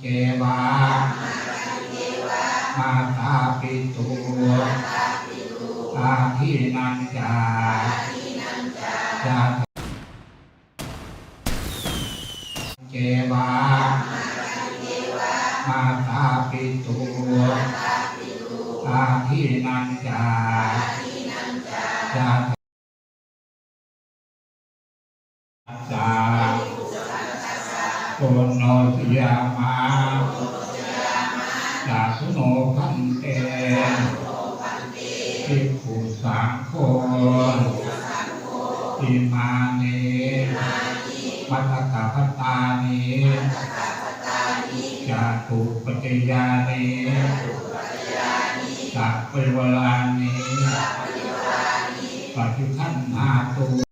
เจวามาตาปิตุอาทินันจาจาเจวามาตาปิตุอาทินันจาจาจา นโนสยามาจาสุโนพันเตภิกขุสังโฆอิมานิมัตตกะพัตตานิจาตุปัจยานิสัพเพวลานิปัจจุขันนาตุ